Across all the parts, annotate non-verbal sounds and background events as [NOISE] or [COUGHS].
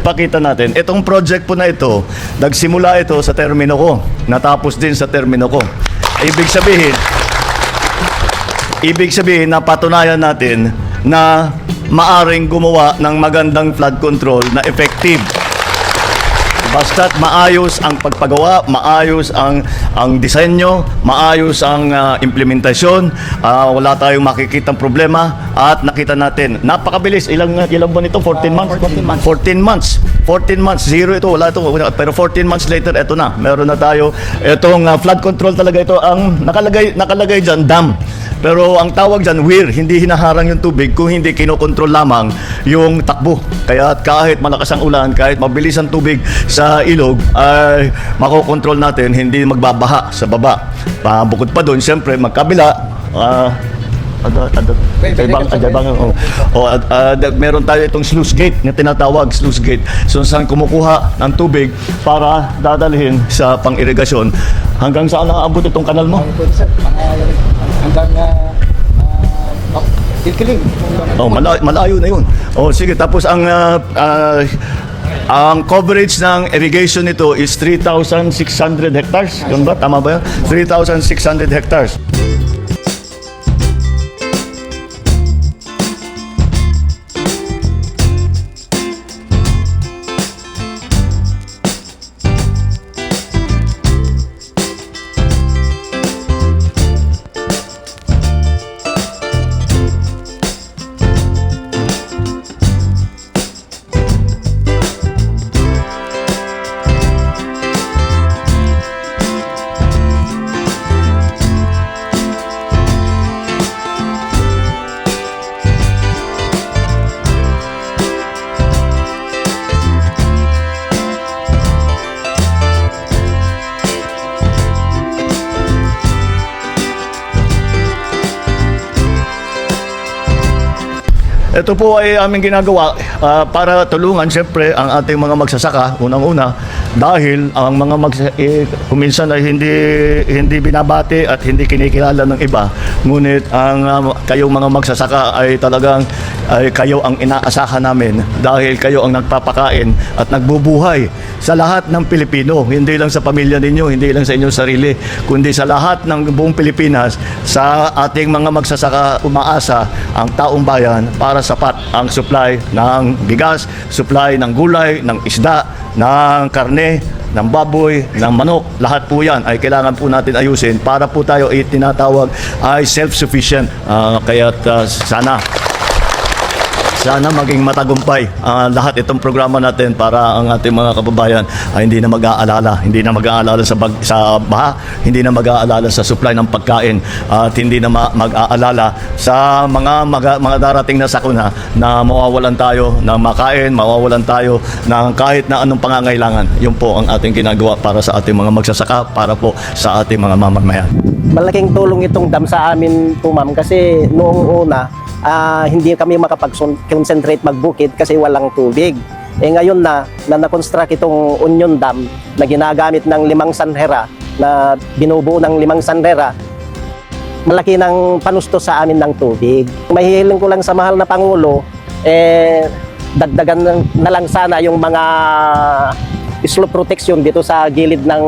Pakita natin, itong project po na ito, nagsimula ito sa termino ko, natapos din sa termino ko. Ibig sabihin, ibig sabihin na patunayan natin na maaring gumawa ng magandang flood control na effective. Basta't maayos ang pagpagawa, maayos ang ang disenyo, maayos ang ah, implementasyon, ah, wala tayong makikitang problema at nakita natin, napakabilis. Ilang ilang buwan ito? 14 months? 14 months. 14 months. 14 months. Zero ito. Wala ito. Pero 14 months later, ito na. Meron na tayo. Itong ah, flood control talaga ito. Ang nakalagay, nakalagay dyan, dam. Pero ang tawag dyan, weir, hindi hinaharang yung tubig kung hindi kinokontrol lamang yung takbo. Kaya kahit malakas ang ulan, kahit mabilis ang tubig sa ilog, ay makokontrol natin, hindi magbabaha sa baba. Pa, bukod pa doon, siyempre, magkabila, ah, ada, ada, ibang, ibang, oh, oh, ad- ad- meron tayo itong sluice gate na tinatawag sluice gate. So saan kumukuha ng tubig para dadalhin sa pang-irigasyon. Hanggang saan naaabot itong kanal mo? Hanggang uh, uh, Kilkiling. Oh, malayo, malayo na 'yun. Oh, sige, tapos ang ah, ah, ang coverage ng irrigation nito is 3,600 hectares. Yun ba? Tama ba yun? 3,600 hectares. Ito po ay aming ginagawa ah, para tulungan siyempre ang ating mga magsasaka unang-una dahil ang mga magsa eh, kuminsan ay hindi hindi binabati at hindi kinikilala ng iba. Ngunit ang ah, kayong mga magsasaka ay talagang ay kayo ang inaasahan namin dahil kayo ang nagpapakain at nagbubuhay sa lahat ng Pilipino. Hindi lang sa pamilya ninyo hindi lang sa inyong sarili kundi sa lahat ng buong Pilipinas. Sa ating mga magsasaka umaasa ang taong bayan para sapat ang supply ng bigas, supply ng gulay, ng isda, ng karne, ng baboy, ng manok. Lahat po yan ay kailangan po natin ayusin para po tayo ay tinatawag ay self-sufficient. Ah, kaya't ah, sana sana maging matagumpay ang lahat itong programa natin para ang ating mga kababayan ay hindi na mag-aalala, hindi na mag-aalala sa bag, sa baha, hindi na mag-aalala sa supply ng pagkain at hindi na ma- mag-aalala sa mga mga, mga darating na sakuna na mawawalan tayo ng makain, mawawalan tayo ng kahit na anong pangangailangan. Yun po ang ating ginagawa para sa ating mga magsasaka, para po sa ating mga mamamayan. Malaking tulong itong dam sa amin po ma'am kasi noong una ah, hindi kami makapag-concentrate magbukid kasi walang tubig. Eh ngayon na na na-construct itong Union Dam na ginagamit ng limang sanhera na binubuo ng limang sanhera malaki ng panusto sa amin ng tubig. Mahihiling ko lang sa mahal na Pangulo, eh, dagdagan na lang sana yung mga slope protection dito sa gilid ng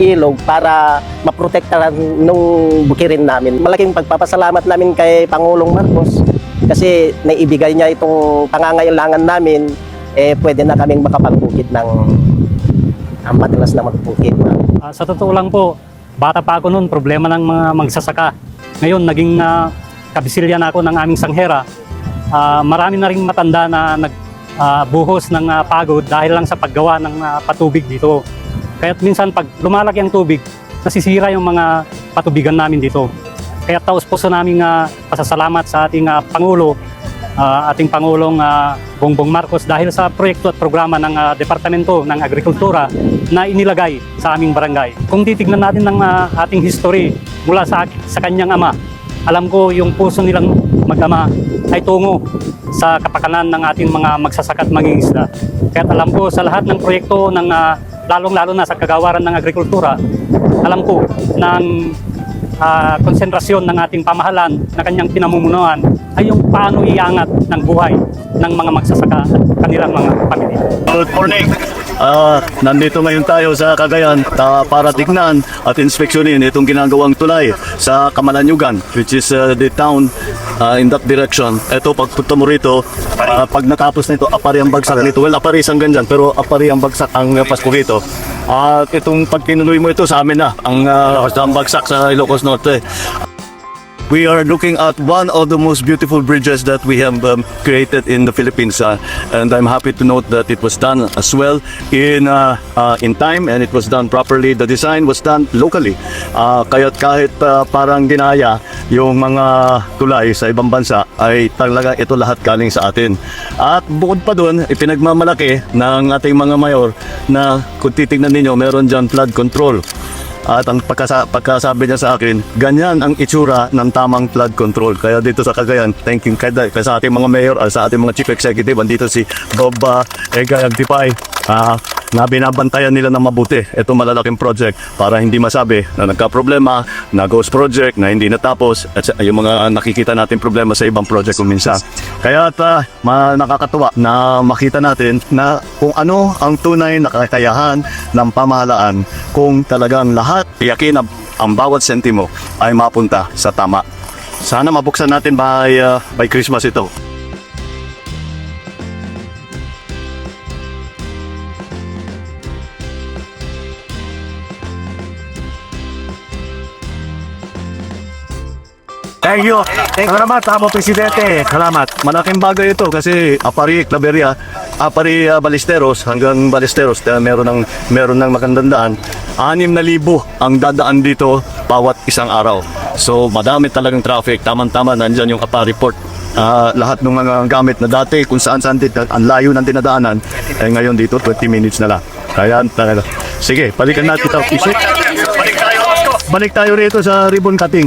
ilog para maprotektahan nung bukirin namin. Malaking pagpapasalamat namin kay Pangulong Marcos kasi naibigay niya itong pangangailangan namin, eh, pwede na kaming makapagbukid ng ang madalas na magbukid. Ah, sa totoo lang po, bata pa ako noon, problema ng mga magsasaka. Ngayon, naging uh, kabisilyan ako ng aming sanghera. Ah, marami na rin matanda na nagbuhos ng ah, pagod dahil lang sa paggawa ng ah, patubig dito. Kaya minsan pag lumalaki ang tubig, nasisira yung mga patubigan namin dito. Kaya taos puso namin uh, pasasalamat sa ating ah, Pangulo, ah, ating Pangulong ah, Bongbong Marcos dahil sa proyekto at programa ng ah, Departamento ng Agrikultura na inilagay sa aming barangay. Kung titignan natin ng ah, ating history mula sa, sa kanyang ama, alam ko yung puso nilang mag-ama ay tungo sa kapakanan ng ating mga magsasaka at mangingisda. Kaya alam ko sa lahat ng proyekto ng ah, lalong-lalo na sa kagawaran ng agrikultura, alam ko ng ah, konsentrasyon ng ating pamahalan na kanyang pinamumunuan ay yung paano iangat ng buhay ng mga magsasaka at kanilang mga pamilya. Good morning. Ah, nandito ngayon tayo sa Cagayan ta para tignan at inspeksyonin itong ginagawang tulay sa Kamalanyugan which is uh, the town uh, in that direction. Ito pagpunta mo rito, ah, pag natapos nito, apari ang bagsak nito. Well, apari isang ganyan, pero apari ang bagsak ang uh, pasko rito. At itong pag kinuloy mo ito sa amin na, ang, uh, bagsak sa Ilocos Norte. We are looking at one of the most beautiful bridges that we have um, created in the Philippines, uh, and I'm happy to note that it was done as well in uh, uh, in time and it was done properly. The design was done locally, uh, kaya't kahit uh, parang ginaya yung mga tulay sa ibang bansa ay talaga ito lahat galing sa atin. At bukod pa doon, ipinagmamalaki ng ating mga mayor na kung titignan ninyo, meron dyan flood control. At ang pagkasa, pagkasabi niya sa akin, ganyan ang itsura ng tamang flood control. Kaya dito sa Cagayan, thank you kay sa ating mga mayor, at sa ating mga chief executive, andito si Bob uh, Egay Agtipay, ah, na binabantayan nila ng mabuti itong malalaking project para hindi masabi na nagka-problema, na ghost project, na hindi natapos, at yung mga nakikita natin problema sa ibang project kung minsan. Kaya uh, ma- nakakatuwa na makita natin na kung ano ang tunay na kakayahan ng pamahalaan kung talagang lahat yakin na ang bawat sentimo ay mapunta sa tama. Sana mabuksan natin by, uh, by Christmas ito. Thank you. Salamat, Amo Presidente. Salamat. Malaking bagay ito kasi Apari, Claveria, Apari uh, Balisteros hanggang Balisteros uh, meron ng meron ng magandandaan. 6,000 ang dadaan dito bawat isang araw. So madami talagang traffic. Tama-tama nandiyan yung Apari Port. Ah, lahat ng mga gamit na dati kung saan saan din, ang layo ng dinadaanan eh ngayon dito 20 minutes na lang. Kaya talaga. Sige, balikan natin ito. Balik tayo. Rito sa ribbon cutting.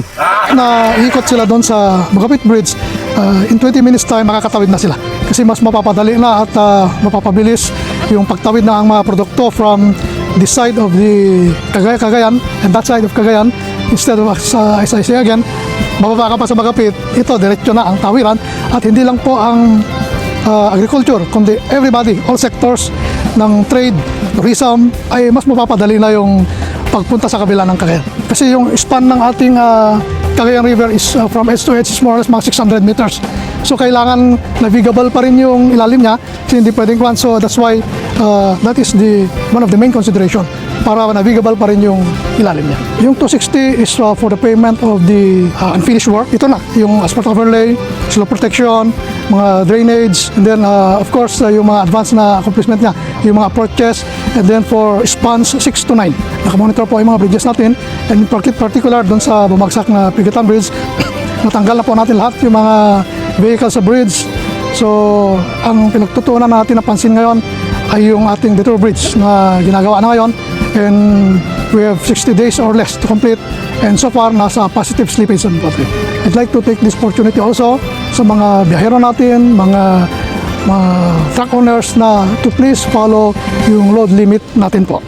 na ikot sila doon sa Magapit Bridge, uh, in 20 minutes time makakatawid na sila. Kasi mas mapapadali na at uh, mapapabilis yung pagtawid na ang mga produkto from this side of the Cagay Cagayan and that side of Cagayan instead of sa as I say again, bababa ka pa sa Magapit, ito diretso na ang tawiran at hindi lang po ang uh, agriculture, kundi everybody, all sectors ng trade, tourism, ay mas mapapadali na yung pagpunta sa kabila ng Cagayan. Kasi yung span ng ating uh, Cagayan River is uh, from edge to edge is more or less mga 600 meters. So kailangan navigable pa rin yung ilalim niya kasi hindi pwedeng kwan. So that's why uh, that is the one of the main consideration para navigable pa rin yung ilalim niya. Yung 260 is uh, for the payment of the uh, unfinished work. Ito na, yung asphalt overlay, slope protection, mga drainage, and then uh, of course uh, yung mga advanced na accomplishment niya, yung mga approaches, and then for spans 6 to 9. Nakamonitor po yung mga bridges natin, and in partic- particular doon sa bumagsak na Pigatan Bridge, [COUGHS] natanggal na po natin lahat yung mga vehicles sa bridge. So, ang pinagtutuunan natin na pansin ngayon ay yung ating detour bridge na ginagawa na ngayon and we have 60 days or less to complete and so far nasa positive slippage on I'd like to take this opportunity also sa mga biyahero natin, mga mga truck owners na to please follow yung load limit natin po.